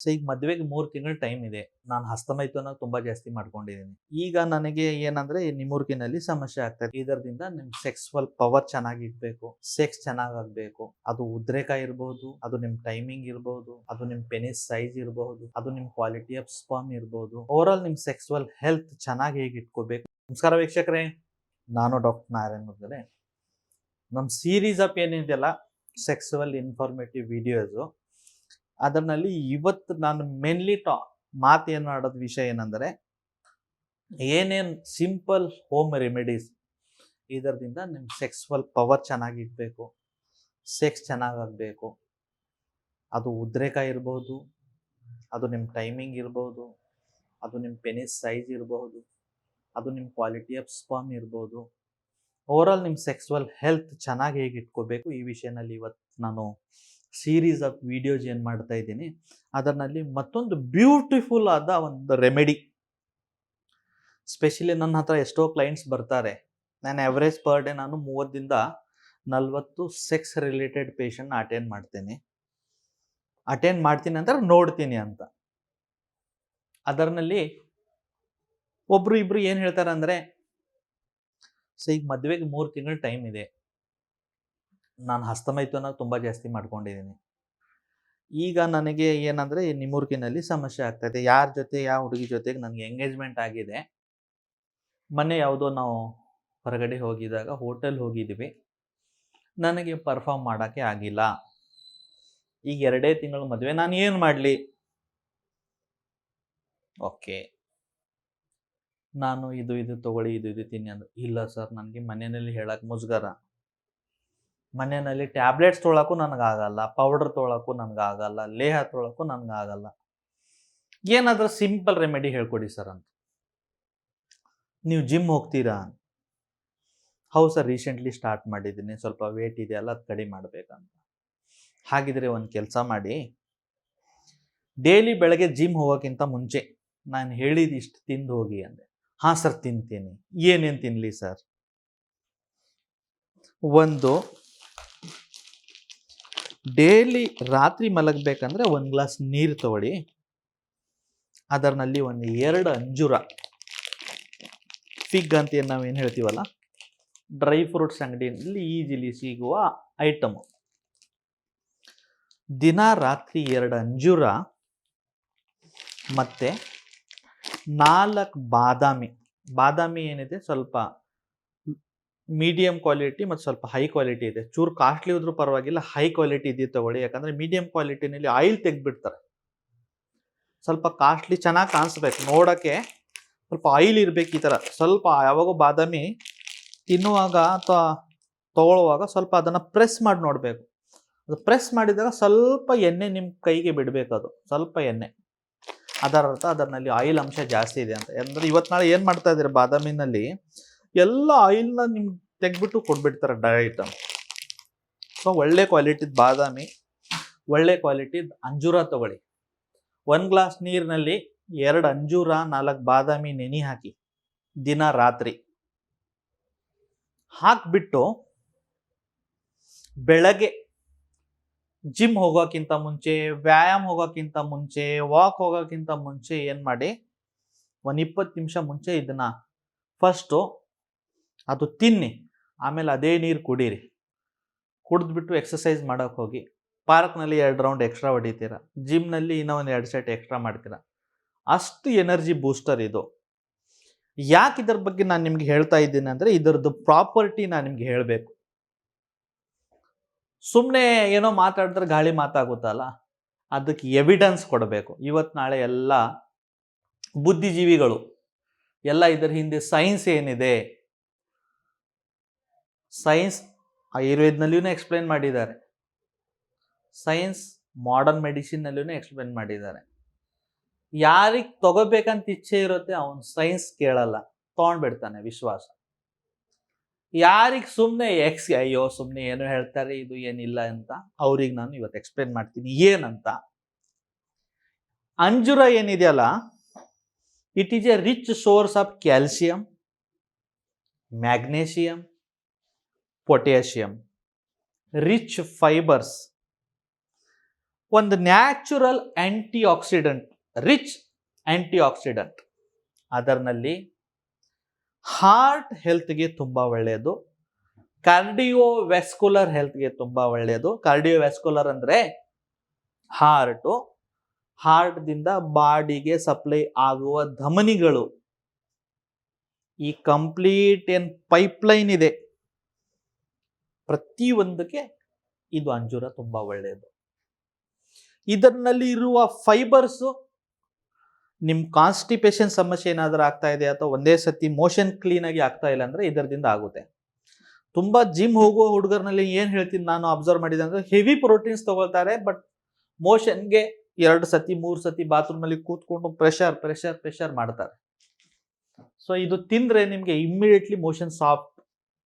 So, ಈಗ ಮದುವೆಗೆ ಮೂರು ತಿಂಗಳ ಟೈಮ್ ಇದೆ. ನಾನು ಹಸ್ತಮೈಥುನ ತುಂಬಾ ಜಾಸ್ತಿ ಮಾಡ್ಕೊಂಡಿದ್ದೀನಿ ಈಗ ನನಗೆ ಏನಂದ್ರೆ ನಿಮೂರ್ಕಿನಲ್ಲಿ ಸಮಸ್ಯೆ ಆಗ್ತದೆ ಇದರಿಂದ ನಿಮ್ ಸೆಕ್ಸ್ವಲ್ ಪವರ್ ಚೆನ್ನಾಗಿ ಇರ್ಬೇಕು. ಸೆಕ್ಸ್ ಚೆನ್ನಾಗಾಗಬೇಕು ಅದು ಉದ್ರೇಕ ಇರಬಹುದು ಅದು ನಿಮ್ ಟೈಮಿಂಗ್ ಇರಬಹುದು ಅದು ನಿಮ್ ಪೆನಿಸ್ ಸೈಜ್ ಇರಬಹುದು ಅದು ನಿಮ್ ಕ್ವಾಲಿಟಿ ಆಫ್ ಸ್ಪರ್ಮ್ ಇರಬಹುದು ಓವರ್ ಆಲ್ ನಿಮ್ ಸೆಕ್ಸ್ವಲ್ ಹೆಲ್ತ್ ಚೆನ್ನಾಗಿ ಹೇಗೆ ಇಟ್ಕೋಬೇಕು? ನಮಸ್ಕಾರ ವೀಕ್ಷಕರೇ, ನಾನು ಡಾಕ್ಟರ್ ನಾರಾಯಣ್ ಮುರ್ಗಲೆ ನಮ್ಮ ಸೀರೀಸ್ ಆಫ್ ಏನಿದೆಯಲ್ಲ ಸೆಕ್ಸುವಲ್ ಇನ್ಫಾರ್ಮೇಟಿವ್ ವಿಡಿಯೋಸು ಅದರಲ್ಲಿ ಇವತ್ತು ನಾನು ಮೇನ್ಲಿ ಟಾ ಮಾತೇನು ಆಡೋದು ವಿಷಯ ಏನಂದರೆ, ಏನೇನು ಸಿಂಪಲ್ ಹೋಮ್ ರೆಮಿಡೀಸ್ ಇದರಿಂದ ನಿಮ್ಮ ಸೆಕ್ಸ್ವಲ್ ಪವರ್ ಚೆನ್ನಾಗಿರ್ಬೇಕು ಸೆಕ್ಸ್ ಚೆನ್ನಾಗಾಗಬೇಕು. ಅದು ಉದ್ರೇಕ ಇರ್ಬೋದು, ಅದು ನಿಮ್ಮ ಟೈಮಿಂಗ್ ಇರ್ಬೋದು, ಅದು ನಿಮ್ಮ ಪೆನಿಸ್ ಸೈಜ್ ಇರಬಹುದು ಅದು ನಿಮ್ಮ ಕ್ವಾಲಿಟಿ ಆಫ್ ಸ್ಪರ್ಮ್ ಇರ್ಬೋದು. ಓವರಾಲ್ ನಿಮ್ಮ ಸೆಕ್ಸುವಲ್ ಹೆಲ್ತ್ ಚೆನ್ನಾಗಿ ಹೇಗೆ ಇಟ್ಕೋಬೇಕು ಈ ವಿಷಯನಲ್ಲಿ ಇವತ್ತು ನಾನು ಸೀರೀಸ್ ಆಫ್ ವಿಡಿಯೋಸ್ ಏನು ಮಾಡ್ತಾ ಇದ್ದೀನಿ, ಅದರಲ್ಲಿ ಮತ್ತೊಂದು ಬ್ಯೂಟಿಫುಲ್ ಆದ ಒಂದು ರೆಮಿಡಿ ಸ್ಪೆಷಲಿ ನನ್ನ ಹತ್ರ ಎಷ್ಟೋ ಕ್ಲೈಂಟ್ಸ್ ಬರ್ತಾರೆ. ನಾನು ಎವರೇಜ್ ಪರ್ ಡೇ ನಾನು ಮೂವತ್ತಿಂದ ನಲ್ವತ್ತು ಸೆಕ್ಸ್ ರಿಲೇಟೆಡ್ ಪೇಷಂಟ್ನ ಅಟೆಂಡ್ ಮಾಡ್ತೀನಿ. ಅಟೆಂಡ್ ಮಾಡ್ತೀನಿ ಅಂದ್ರೆ ನೋಡ್ತೀನಿ ಅಂತ. ಅದರಲ್ಲಿ ಒಬ್ರು ಇಬ್ರು ಏನು ಹೇಳ್ತಾರೆ ಅಂದರೆ, ಸೊ ಈಗ ಮದುವೆಗೆ ಮೂರು ತಿಂಗಳು ಟೈಮ್ ಇದೆ. ನಾನು ಹಸ್ತಮೈತನ ತುಂಬ ಜಾಸ್ತಿ ಮಾಡ್ಕೊಂಡಿದ್ದೀನಿ. ಈಗ ನನಗೆ ಏನಂದರೆ ನಿಮ್ಮೂರ್ಕಿನಲ್ಲಿ ಸಮಸ್ಯೆ ಆಗ್ತಾಯಿದೆ ಯಾರ ಜೊತೆ, ಯಾವ ಹುಡುಗಿ ಜೊತೆಗೆ ನನಗೆ ಎಂಗೇಜ್ಮೆಂಟ್ ಆಗಿದೆ. ಮೊನ್ನೆ ಯಾವುದೋ ನಾವು ಹೊರಗಡೆ ಹೋಗಿದಾಗ ಹೋಟೆಲ್ ಹೋಗಿದ್ದೀವಿ ನನಗೆ ಪರ್ಫಾರ್ಮ್ ಮಾಡೋಕ್ಕೆ ಆಗಿಲ್ಲ. ಈಗ ಎರಡೇ ತಿಂಗಳು ಮದುವೆ, ನಾನು ಏನು ಮಾಡಲಿ? ಓಕೆ. ನಾನು ಇದು ಇದು ತಗೊಳ್ಳಿ, ಇದು ಇದು ತಿನ್ನಿ ಅಂದ್ರೆ ಇಲ್ಲ ಸರ್, ನನಗೆ ಮನೆಯಲ್ಲಿ ಹೇಳಕ್ಕೆ ಮುಜುಗರ. ಮನೆಯಲ್ಲಿ ಟ್ಯಾಬ್ಲೆಟ್ಸ್ ತೊಗೊಳಕ್ಕೂ ನನಗಾಗಲ್ಲ ಪೌಡರ್ ತೊಗೊಳಕ್ಕೂ ನನಗಾಗಲ್ಲ, ಲೇಹ ತೊಗೊಳಕ್ಕೂ ನನಗಾಗಲ್ಲ. ಏನಾದರೂ ಸಿಂಪಲ್ ರೆಮಿಡಿ ಹೇಳ್ಕೊಡಿ ಸರ್ ಅಂತ. ನೀವು ಜಿಮ್ ಹೋಗ್ತೀರಾ? ಹೌದು ಸರ್ ರೀಸೆಂಟ್ಲಿ ಸ್ಟಾರ್ಟ್ ಮಾಡಿದ್ದೀನಿ. ಸ್ವಲ್ಪ ವೇಟ್ ಇದೆಯಲ್ಲ ಅದು ಕಡಿಮೆ ಮಾಡಬೇಕಂತ. ಹಾಗಿದ್ರೆ ಒಂದು ಕೆಲಸ ಮಾಡಿ. ಡೈಲಿ ಬೆಳಗ್ಗೆ ಜಿಮ್ ಹೋಗೋಕ್ಕಿಂತ ಮುಂಚೆ ನಾನು ಹೇಳಿದ ಇಷ್ಟು ತಿಂದು ಹೋಗಿ ಅಂದೆ. ಹಾಂ ಸರ್ ತಿಂತೀನಿ. ಏನೇನು ತಿನ್ನಲಿ ಸರ್ ಒಂದು ಡೈಲಿ ರಾತ್ರಿ ಮಲಗಬೇಕಂದ್ರೆ ಒಂದು ಗ್ಲಾಸ್ ನೀರು ತಗೊಳ್ಳಿ. ಅದರಲ್ಲಿ ಒಂದು ಎರಡು ಅಂಜೂರ. ಫಿಗ್ ಅಂತ ಏನು ನಾವೇನು ಹೇಳ್ತೀವಲ್ಲ? ಡ್ರೈ ಫ್ರೂಟ್ಸ್ ಅಂಗಡಿಯಲ್ಲಿ ಈಜಿಲಿ ಸಿಗುವ ಐಟಮು ದಿನ ರಾತ್ರಿ ಎರಡು ಅಂಜೂರ ಮತ್ತು ನಾಲ್ಕು ಬಾದಾಮಿ. ಬಾದಾಮಿ ಏನಿದೆ? ಸ್ವಲ್ಪ ಮೀಡಿಯಂ ಕ್ವಾಲಿಟಿ ಮತ್ತು ಸ್ವಲ್ಪ ಹೈ ಕ್ವಾಲಿಟಿ ಇದೆ. ಚೂರು ಕಾಸ್ಟ್ಲಿ ಇದ್ರೂ ಪರವಾಗಿಲ್ಲ ಹೈ ಕ್ವಾಲಿಟಿ ಇದೆ ತಗೊಳ್ಳಿ. ಯಾಕಂದರೆ ಮೀಡಿಯಂ ಕ್ವಾಲಿಟಿನಲ್ಲಿ ಆಯಿಲ್ ತೆಗ್ದುಬಿಡ್ತಾರೆ. ಸ್ವಲ್ಪ ಕಾಸ್ಟ್ಲಿ ಚೆನ್ನಾಗಿ ಕಾಣಿಸ್ಬೇಕು. ನೋಡೋಕ್ಕೆ ಸ್ವಲ್ಪ ಆಯಿಲ್ ಇರಬೇಕು ಈ ಥರ ಸ್ವಲ್ಪ ಯಾವಾಗೋ ಬಾದಾಮಿ ತಿನ್ನುವಾಗ ಅಥವಾ ತೊಗೊಳ್ಳುವಾಗ ಸ್ವಲ್ಪ ಅದನ್ನು ಪ್ರೆಸ್ ಮಾಡಿ ನೋಡಬೇಕು. ಅದು ಪ್ರೆಸ್ ಮಾಡಿದಾಗ ಸ್ವಲ್ಪ ಎಣ್ಣೆ ನಿಮ್ಮ ಕೈಗೆ ಬಿಡಬೇಕು ಅದು. ಸ್ವಲ್ಪ ಎಣ್ಣೆ. ಅದರ ಅರ್ಥ ಅದರಲ್ಲಿ ಆಯಿಲ್ ಅಂಶ ಜಾಸ್ತಿ ಇದೆ ಅಂತ. ಅಂದರೆ ಇವತ್ತು ನಾಳೆ ಏನು ಮಾಡ್ತಾ ಇದ್ದೀರಿ? ಬಾದಾಮಿನಲ್ಲಿ ಎಲ್ಲ ಆಯಿಲ್ನ ನಿಮ್ಗೆ ತೆಗ್ಬಿಟ್ಟು ಕೊಟ್ಬಿಡ್ತಾರೆ ಡೈರೆಕ್ಟ್ ಸೊ ಒಳ್ಳೆ ಕ್ವಾಲಿಟಿದ ಬಾದಾಮಿ, ಒಳ್ಳೆ ಕ್ವಾಲಿಟಿದ ಅಂಜೂರ ತಗೊಳ್ಳಿ. ಒಂದು ಗ್ಲಾಸ್ ನೀರಿನಲ್ಲಿ ಎರಡು ಅಂಜೂರ, ನಾಲ್ಕು ಬಾದಾಮಿ ನೆನೆ ಹಾಕಿ, ದಿನ ರಾತ್ರಿ. ಹಾಕ್ಬಿಟ್ಟು ಬೆಳಗ್ಗೆ ಜಿಮ್ ಹೋಗೋಕ್ಕಿಂತ ಮುಂಚೆ, ವ್ಯಾಯಾಮ ಹೋಗೋಕ್ಕಿಂತ ಮುಂಚೆ ವಾಕ್ ಹೋಗೋಕ್ಕಿಂತ ಮುಂಚೆ ಏನು ಮಾಡಿ, ಒಂದು ಇಪ್ಪತ್ತು ನಿಮಿಷ ಮುಂಚೆ ಇದನ್ನ ಫಸ್ಟು ಅದು ತಿನ್ನಿ, ಆಮೇಲೆ ಅದೇ ನೀರು ಕುಡೀರಿ. ಕುಡಿದ್ಬಿಟ್ಟು ಎಕ್ಸಸೈಸ್ ಮಾಡೋಕೆ ಹೋಗಿ. ಪಾರ್ಕ್ನಲ್ಲಿ ಎರಡು ರೌಂಡ್ ಎಕ್ಸ್ಟ್ರಾ ಹೊಡಿತೀರ. ಜಿಮ್ನಲ್ಲಿ ಇನ್ನೂ ಒಂದು ಎರಡು ಸೆಟ್ ಎಕ್ಸ್ಟ್ರಾ ಮಾಡ್ತೀರ. ಅಷ್ಟು ಎನರ್ಜಿ ಬೂಸ್ಟರ್ ಇದು. ಯಾಕೆ ಇದ್ರ ಬಗ್ಗೆ ನಾನು ನಿಮ್ಗೆ ಹೇಳ್ತಾ ಇದ್ದೀನಿ ಅಂದರೆ ಇದರದ್ದು ಪ್ರಾಪರ್ಟಿ ನಾನು ನಿಮ್ಗೆ ಹೇಳಬೇಕು. ಸುಮ್ಮನೆ ಏನೋ ಮಾತಾಡಿದ್ರೆ ಗಾಳಿ ಮಾತಾಗುತ್ತಲ್ಲ, ಅದಕ್ಕೆ ಎವಿಡೆನ್ಸ್ ಕೊಡಬೇಕು. ಇವತ್ತು ನಾಳೆ ಎಲ್ಲ ಬುದ್ಧಿಜೀವಿಗಳು, ಎಲ್ಲ ಇದರ ಹಿಂದೆ ಸೈನ್ಸ್ ಏನಿದೆ ಸೈನ್ಸ್ ಆಯುರ್ವೇದ್ನಲ್ಲಿಯೂ ಎಕ್ಸ್ಪ್ಲೇನ್ ಮಾಡಿದ್ದಾರೆ ಸೈನ್ಸ್ ಮಾಡರ್ನ್ ಮೆಡಿಸಿನ್ನಲ್ಲೂ ಎಕ್ಸ್ಪ್ಲೇನ್ ಮಾಡಿದ್ದಾರೆ ಯಾರಿಗೆ ತಗೋಬೇಕಂತ ಇಚ್ಛೆ ಇರುತ್ತೆ ಅವನು ಸೈನ್ಸ್ ಕೇಳಲ್ಲ ತೊಗೊಂಡ್ಬಿಡ್ತಾನೆ ವಿಶ್ವಾಸ ಯಾರಿಗೆ ಸುಮ್ಮನೆ ಎಕ್ಸ್ ಅಯ್ಯೋ ಸುಮ್ಮನೆ ಏನು ಹೇಳ್ತಾರೆ ಇದು ಏನಿಲ್ಲ ಅಂತ ಅವ್ರಿಗೆ ನಾನು ಇವತ್ತು ಎಕ್ಸ್ಪ್ಲೇನ್ ಮಾಡ್ತೀನಿ ಏನಂತ ಅಂಜುರ ಏನಿದೆಯಲ್ಲ it is a rich source of calcium magnesium potassium, rich fibres, ಒಂದು natural antioxidant rich antioxidant ಅದರಲ್ಲಿ ಹಾರ್ಟ್ ಹೆಲ್ತ್ಗೆ ತುಂಬ ಒಳ್ಳೆಯದು ಕಾರ್ಡಿಯೋವ್ಯಾಸ್ಕುಲರ್ ಹೆಲ್ತ್ಗೆ ತುಂಬ ಒಳ್ಳೆಯದು ಕಾರ್ಡಿಯೋವ್ಯಾಸ್ಕುಲರ್ ಅಂದರೆ ಹಾರ್ಟು, ಹಾರ್ಟ್ದಿಂದ ಬಾಡಿಗೆ ಸಪ್ಲೈ ಆಗುವ ಧಮನಿಗಳು. ಈ ಕಂಪ್ಲೀಟ್ ಏನ್ ಪೈಪ್ಲೈನ್ ಇದೆ. ಪ್ರತಿಯೊಂದಕ್ಕೆ ಇದು ಅಂಜೂರ ತುಂಬಾ ಒಳ್ಳೆಯದು. ಇದರಲ್ಲಿ ಇರುವ ಫೈಬರ್ಸು ನಿಮ್ಮ ಕಾನ್ಸ್ಟಿಪೇಷನ್ ಸಮಸ್ಯೆ ಏನಾದರೂ ಆಗ್ತಾ ಇದೆ ಅಥವಾ ಒಂದೇ ಸತಿ ಮೋಷನ್ ಕ್ಲೀನ್ ಆಗಿ ಆಗ್ತಾ ಇಲ್ಲ ಅಂದ್ರೆ ಇದರದಿಂದ ಆಗುತ್ತೆ. ತುಂಬಾ ಜಿಮ್ ಹೋಗುವ ಹುಡುಗರಲ್ಲಿ ಏನು ಹೇಳ್ತೀನಿ ನಾನು ಅಬ್ಸರ್ವ್ ಮಾಡಿದೆ ಅಂದರೆ ಹೆವಿ ಪ್ರೋಟೀನ್ಸ್ ತಗೊಳ್ತಾರೆ ಬಟ್ ಮೋಷನ್ಗೆ ಎರಡು ಸತಿ, ಮೂರು ಸತಿ ಬಾತ್ರೂಮ್ ಅಲ್ಲಿ ಕೂತ್ಕೊಂಡು ಪ್ರೆಷರ್ ಪ್ರೆಷರ್ ಪ್ರೆಷರ್ ಮಾಡ್ತಾರೆ. ಸೊ ಇದು ತಿಂದ್ರೆ ನಿಮಗೆ ಇಮ್ಮಿಡಿಯೇಟ್ಲಿ ಮೋಷನ್ ಸಾಫ್ಟ್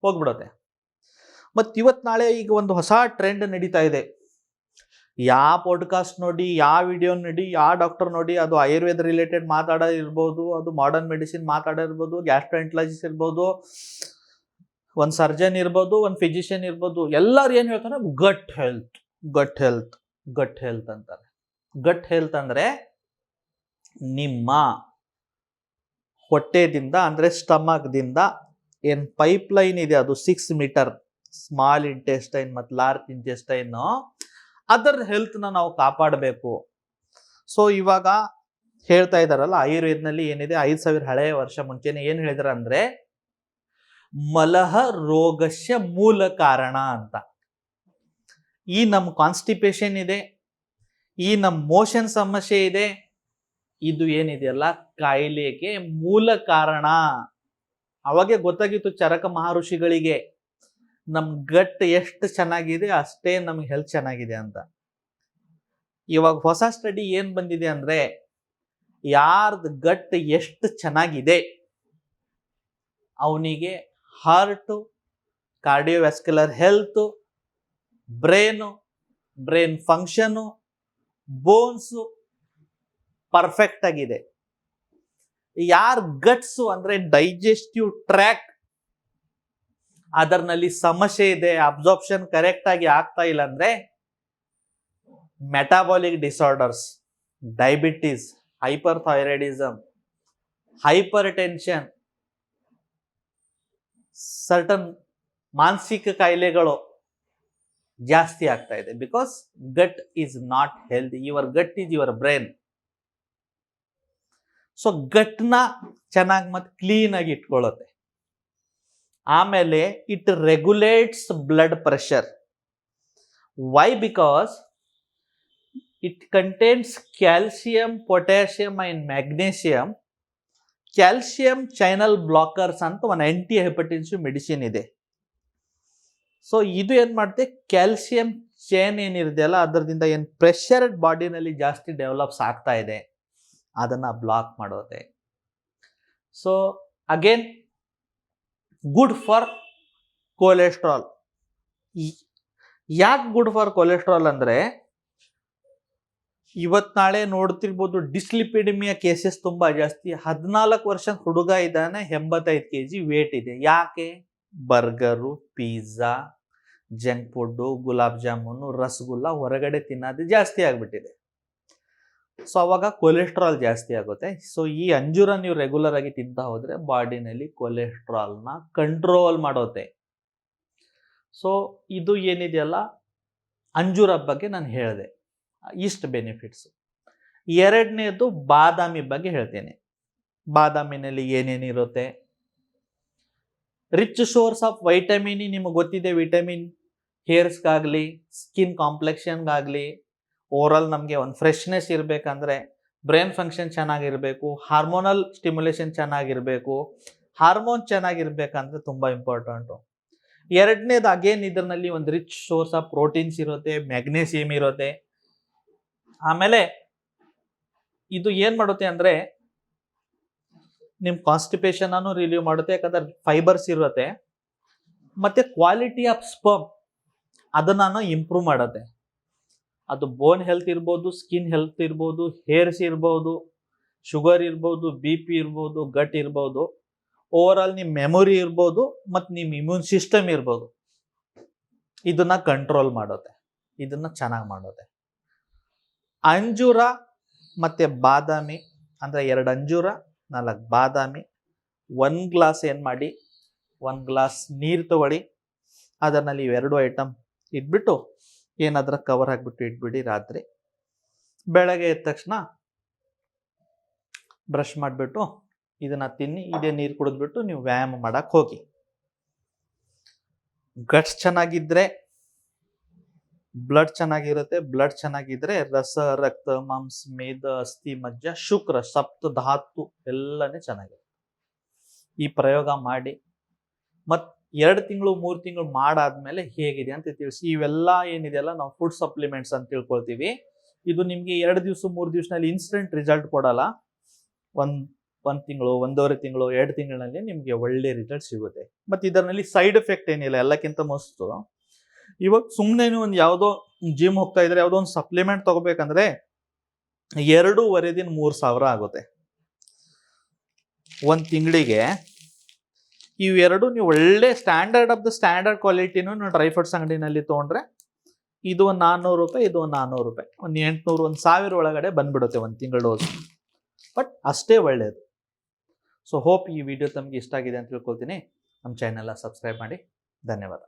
ಹೋಗ್ಬಿಡುತ್ತೆ. ಮತ್ತು ಇವತ್ತು ನಾಳೆ ಈಗ ಒಂದು ಹೊಸ ಟ್ರೆಂಡ್ ನಡೀತಾ ಇದೆ. ಯಾವ ಪಾಡ್ಕಾಸ್ಟ್ ನೋಡಿ ಯಾವ ವಿಡಿಯೋ ನೋಡಿ ಯಾವ ಡಾಕ್ಟರ್ ನೋಡಿ, ಅದು ಆಯುರ್ವೇದ ರಿಲೇಟೆಡ್ ಮಾತಾಡೋ ಇರ್ಬೋದು ಅದು ಮಾಡರ್ನ್ ಮೆಡಿಸಿನ್ ಮಾತಾಡಿರ್ಬೋದು ಗ್ಯಾಸ್ಟ್ರೆಂಟ್ಲಾಜಿಸ್ಟ್ ಇರ್ಬೋದು, ಒಂದು ಸರ್ಜನ್ ಇರ್ಬೋದು, ಒಂದು ಫಿಸಿಷಿಯನ್ ಇರ್ಬೋದು, ಎಲ್ಲರೂ ಏನು ಹೇಳ್ತಾರೆ? Gut health gut health gut health ಅಂತಾರೆ. ಗಟ್ ಹೆಲ್ತ್ ಅಂದರೆ ನಿಮ್ಮ ಹೊಟ್ಟೆದಿಂದ ಅಂದರೆ ಸ್ಟಮಕ್ದಿಂದ ಏನು ಪೈಪ್ಲೈನ್ ಇದೆ ಅದು ಸಿಕ್ಸ್ ಮೀಟರ್ ಸ್ಮಾಲ್ ಇಂಟೆಸ್ಟೈನ್ ಮತ್ತು ಲಾರ್ಜ್ ಇಂಟೆಸ್ಟೈನ್ ಅದರ ಹೆಲ್ತ್ನ ನಾವು ಕಾಪಾಡಬೇಕು. ಸೊ ಇವಾಗ ಹೇಳ್ತಾ ಇದ್ದಾರಲ್ಲ ಆಯುರ್ವೇದನಲ್ಲಿ ಏನಿದೆ, ಐದು ಸಾವಿರ ಹಳೆಯ ವರ್ಷ ಮುಂಚೆನೆ ಏನು ಹೇಳಿದಾರೆ ಅಂದ್ರೆ, ಮಲಹ ರೋಗಸ್ಯ ಮೂಲ ಕಾರಣ ಅಂತ. ಈ ನಮ್ಮ ಕಾನ್ಸ್ಟಿಪೇಷನ್ ಇದೆ, ಈ ನಮ್ಮ ಮೋಷನ್ ಸಮಸ್ಯೆ ಇದೆ, ಇದು ಏನಿದೆಯಲ್ಲ ಕಾಯಿಲೆಗೆ ಮೂಲ ಕಾರಣ. ಅವಾಗೆ ಗೊತ್ತಾಗಿತ್ತು ಚರಕ ಮಹರ್ಷಿಗಳಿಗೆ. ನಮ್ ಗಟ್ ಎಷ್ಟು ಚೆನ್ನಾಗಿದೆ ಅಷ್ಟೇ ನಮ್ಗೆ ಹೆಲ್ತ್ ಚೆನ್ನಾಗಿದೆ ಅಂತ. ಇವಾಗ ಹೊಸ ಸ್ಟಡಿ ಏನು ಬಂದಿದೆ ಅಂದ್ರೆ ಯಾರ್ದು ಗಟ್ ಎಷ್ಟು ಚೆನ್ನಾಗಿದೆ ಅವನಿಗೆ heart cardiovascular health brain brain function bones perfect ಆಗಿದೆ. ಯಾರ್ ಗಟ್ಸು ಅಂದ್ರೆ ಡೈಜೆಸ್ಟಿವ್ ಟ್ರ್ಯಾಕ್ ಅದರಲ್ಲಿ ಸಮಸ್ಯೆ ಇದೆ ಅಬ್ಸಾರ್ಪ್ಷನ್ ಕರೆಕ್ಟ್ ಆಗಿ ಆಗ್ತಾ ಇಲ್ಲ ಅಂದ್ರೆ metabolic disorders diabetes hyperthyroidism hypertension certain ಮಾನಸಿಕ ಕಾಯಿಲೆಗಳು ಜಾಸ್ತಿ ಆಗ್ತಾ ಇದೆ. Because gut is not healthy your gut is your brain so ಗಟ್ನ ಚೆನ್ನಾಗಿ ಮತ್ತೆ ಕ್ಲೀನ್ ಆಗಿ ಇಟ್ಕೊಳ್ಳುತ್ತೆ ಆಮೇಲೆ it regulates blood pressure why because it contains calcium potassium and magnesium calcium channel blockers ಅಂತ ಒಂದು ಆಂಟಿ ಹೆಪಟೈಟಿಸ್ ಮೆಡಿಸಿನ್ ಇದೆ. ಸೊ ಇದು ಏನು ಮಾಡುತ್ತೆ ಕ್ಯಾಲ್ಸಿಯಂ ಚೈನ್ ಅಲ್ಲ ಅದರಿಂದ ಏನು ಪ್ರೆಷರ್ ಬಾಡಿನಲ್ಲಿ ಜಾಸ್ತಿ ಡೆವಲಪ್ಸ್ ಆಗ್ತಾ ಇದೆ. ಅದನ್ನ ಬ್ಲಾಕ್ ಮಾಡೋದೆ. So again good for cholesterol ಯಾಕೆ ಗುಡ್ ಫಾರ್ ಕೊಲೆಸ್ಟ್ರಾಲ್ ಅಂದರೆ ಇವತ್ತು ನಾಳೆ ನೋಡ್ತಿರ್ಬೋದು ಡಿಸ್ಲಿಪಿಡಿಮಿಯ ಕೇಸಸ್ ತುಂಬ ಜಾಸ್ತಿ. ಹದಿನಾಲ್ಕು ವರ್ಷ ಹುಡುಗ ಇದ್ದಾನೆ, ಎಂಬತ್ತೈದು ಕೆ ಜಿ ವೇಟ್ ಇದೆ. ಯಾಕೆ? Burger pizza junk food gulab jamun, rasgulla ಹೊರಗಡೆ ತಿನ್ನೋದು ಜಾಸ್ತಿ ಆಗ್ಬಿಟ್ಟಿದೆ. ಸೊ ಅವಾಗ ಕೊಲೆಸ್ಟ್ರಾಲ್ ಜಾಸ್ತಿ ಆಗುತ್ತೆ. ಸೊ ಈ ಅಂಜೂರ ನೀವು ರೆಗ್ಯುಲರ್ ಆಗಿ ತಿಂತಾ ಹೋದ್ರೆ ಬಾಡಿನಲ್ಲಿ ಕೊಲೆಸ್ಟ್ರಾಲ್ನ ಕಂಟ್ರೋಲ್ ಮಾಡುತ್ತೆ. ಸೊ ಇದು ಏನಿದೆಯಲ್ಲ? ಅಂಜೂರ ಬಗ್ಗೆ ನಾನು ಹೇಳಿದೆ. ಇಷ್ಟು ಬೆನಿಫಿಟ್ಸ್ ಎರಡನೇದು ಬಾದಾಮಿ ಬಗ್ಗೆ ಹೇಳ್ತೇನೆ. ಬಾದಾಮಿನಲ್ಲಿ ಏನೇನಿರುತ್ತೆ ರಿಚ್ ಸೋರ್ಸ್ ಆಫ್ ವೈಟಮಿನ್ ನಿಮಗೆ ಗೊತ್ತಿದೆ ವಿಟಮಿನ್ ಹೇರ್ಸ್ಗಾಗಲಿ ಸ್ಕಿನ್ ಕಾಂಪ್ಲೆಕ್ಷನ್ಗಾಗಲಿ ಓವರಾಲ್ ನಮಗೆ ಒಂದು ಫ್ರೆಶ್ನೆಸ್ ಇರಬೇಕಂದ್ರೆ ಬ್ರೈನ್ ಫಂಕ್ಷನ್ ಚೆನ್ನಾಗಿರಬೇಕು ಹಾರ್ಮೋನಲ್ ಸ್ಟಿಮ್ಯುಲೇಷನ್ ಚೆನ್ನಾಗಿರಬೇಕು ಹಾರ್ಮೋನ್ ಚೆನ್ನಾಗಿರ್ಬೇಕಂದ್ರೆ ತುಂಬ ಇಂಪಾರ್ಟೆಂಟು ಎರಡನೇದು ಅಗೇನ್ ಇದರಲ್ಲಿ ಒಂದು ರಿಚ್ ಸೋರ್ಸ್ ಆಫ್ ಪ್ರೋಟೀನ್ಸ್ ಇರುತ್ತೆ ಮ್ಯಾಗ್ನೇಸಿಯಂ ಇರುತ್ತೆ. ಆಮೇಲೆ ಇದು ಏನು ಮಾಡುತ್ತೆ ಅಂದರೆ ನಿಮ್ಮ ಕಾನ್ಸ್ಟಿಪೇಷನನ್ನು ರಿಲೀವ್ ಮಾಡುತ್ತೆ, ಯಾಕಂದ್ರೆ ಫೈಬರ್ಸ್ ಇರುತ್ತೆ, ಮತ್ತು ಕ್ವಾಲಿಟಿ ಆಫ್ ಸ್ಪರ್ಮ್ ಅದನ್ನು ಇಂಪ್ರೂವ್ ಮಾಡುತ್ತೆ. ಅದು ಬೋನ್ ಹೆಲ್ತ್ ಇರ್ಬೋದು ಸ್ಕಿನ್ ಹೆಲ್ತ್ ಇರ್ಬೋದು ಹೇರ್ಸ್ ಇರ್ಬೋದು ಶುಗರ್ ಇರ್ಬೋದು ಬಿ ಪಿ ಇರ್ಬೋದು ಗಟ್ ಇರ್ಬೋದು. ಓವರ್ ಆಲ್ ನಿಮ್ಮ ಮೆಮೊರಿ ಇರ್ಬೋದು ಮತ್ತು ನಿಮ್ಮ ಇಮ್ಯೂನ್ ಸಿಸ್ಟಮ್ ಇರ್ಬೋದು. ಇದನ್ನು ಕಂಟ್ರೋಲ್ ಮಾಡುತ್ತೆ ಇದನ್ನು ಚೆನ್ನಾಗಿ ಮಾಡುತ್ತೆ ಅಂಜೂರ ಮತ್ತು ಬಾದಾಮಿ, ಅಂದರೆ ಎರಡು ಅಂಜೂರ, ನಾಲ್ಕು ಬಾದಾಮಿ, ಒಂದು ಗ್ಲಾಸ್ ಏನು ಮಾಡಿ, ಒಂದು ಗ್ಲಾಸ್ ನೀರು ತಗೊಳ್ಳಿ ಅದರಲ್ಲಿ ಇವೆರಡು ಐಟಮ್ ಇಟ್ಬಿಟ್ಟು ಏನಾದ್ರ ಕವರ್ ಹಾಕ್ಬಿಟ್ಟು ಇಟ್ಬಿಡಿ ರಾತ್ರಿ. ಬೆಳಗ್ಗೆ ಎದ್ದ ತಕ್ಷಣ ಬ್ರಷ್ ಮಾಡಿಬಿಟ್ಟು ಇದನ್ನ ತಿನ್ನಿ, ಇದೇ ನೀರು ಕುಡಿದ್ಬಿಟ್ಟು ನೀವು ವ್ಯಾಯಾಮ ಮಾಡಕ್ ಹೋಗಿ. ಗಟ್ಸ್ ಚೆನ್ನಾಗಿದ್ರೆ ಬ್ಲಡ್ ಚೆನ್ನಾಗಿರುತ್ತೆ ಬ್ಲಡ್ ಚೆನ್ನಾಗಿದ್ರೆ ರಸ, ರಕ್ತ, ಮಾಂಸ, ಮೇದ, ಅಸ್ಥಿ, ಮಜ್ಜ, ಶುಕ್ರ ಸಪ್ತ ಧಾತು ಎಲ್ಲನೇ ಚೆನ್ನಾಗಿರುತ್ತೆ. ಈ ಪ್ರಯೋಗ ಮಾಡಿ. ಮತ್ ಎರಡು ತಿಂಗಳು, ಮೂರು ತಿಂಗಳು ಮಾಡಾದ್ಮೇಲೆ ಹೇಗಿದೆ ಅಂತ ತಿಳಿಸಿ. ಇವೆಲ್ಲ ಏನಿದೆಯಲ್ಲ ನಾವು ಫುಡ್ ಸಪ್ಲಿಮೆಂಟ್ಸ್ ಅಂತ ತಿಳ್ಕೊಳ್ತೀವಿ. ಇದು ನಿಮಗೆ ಎರಡು ದಿವಸ, ಮೂರು ದಿವಸನಲ್ಲಿ ಇನ್ಸ್ಟೆಂಟ್ ರಿಸಲ್ಟ್ ಕೊಡಲ್ಲ. ಒಂದ್ ಒಂದ್ ತಿಂಗಳು, ಒಂದೂವರೆ ತಿಂಗಳು, ಎರಡು ತಿಂಗಳಲ್ಲಿ ನಿಮಗೆ ಒಳ್ಳೆ ರಿಸಲ್ಟ್ ಸಿಗುತ್ತೆ. ಮತ್ತೆ ಇದರಲ್ಲಿ ಸೈಡ್ ಎಫೆಕ್ಟ್ ಏನಿಲ್ಲ, ಎಲ್ಲಕ್ಕಿಂತ ಮಸ್ತು. ಇವಾಗ ಸುಮ್ಮನೆ ಒಂದು ಯಾವುದೋ ಜಿಮ್ ಹೋಗ್ತಾ ಇದ್ರೆ, ಯಾವುದೋ ಒಂದು ಸಪ್ಲಿಮೆಂಟ್ ತಗೋಬೇಕಂದ್ರೆ ಎರಡೂವರೆ ದಿನ ಮೂರು ಸಾವಿರ ಆಗುತ್ತೆ. ಒಂದು ತಿಂಗಳಿಗೆ ಇವೆರಡು ನೀವು ಒಳ್ಳೆ ಸ್ಟ್ಯಾಂಡರ್ಡ್ ಆಫ್ ದ ಸ್ಟ್ಯಾಂಡರ್ಡ್ ಕ್ವಾಲಿಟಿನೂ ನೀವು ಡ್ರೈ ಫ್ರೂಟ್ಸ್ ಅಂಗಡಿನಲ್ಲಿ ತೊಗೊಂಡ್ರೆ ಇದು ಒಂದು ನಾನ್ನೂರು ರೂಪಾಯಿ, ಇದು ಒಂದು ನಾನ್ನೂರು ರೂಪಾಯಿ. ಒಂದು ಎಂಟುನೂರು, ಒಂದು ಸಾವಿರ ಒಳಗಡೆ ಬಂದ್ಬಿಡುತ್ತೆ ಒಂದು ತಿಂಗಳ ಡೋಸ್ ಬಟ್ ಅಷ್ಟೇ ಒಳ್ಳೆಯದು ಸೊ ಹೋಪ್ ಈ ವಿಡಿಯೋ ತಮಗೆ ಇಷ್ಟ ಆಗಿದೆ ಅಂತ ತಿಳ್ಕೊಳ್ತೀನಿ. ನಮ್ಮ ಚಾನೆಲ್ನ ಸಬ್ಸ್ಕ್ರೈಬ್ ಮಾಡಿ. ಧನ್ಯವಾದ.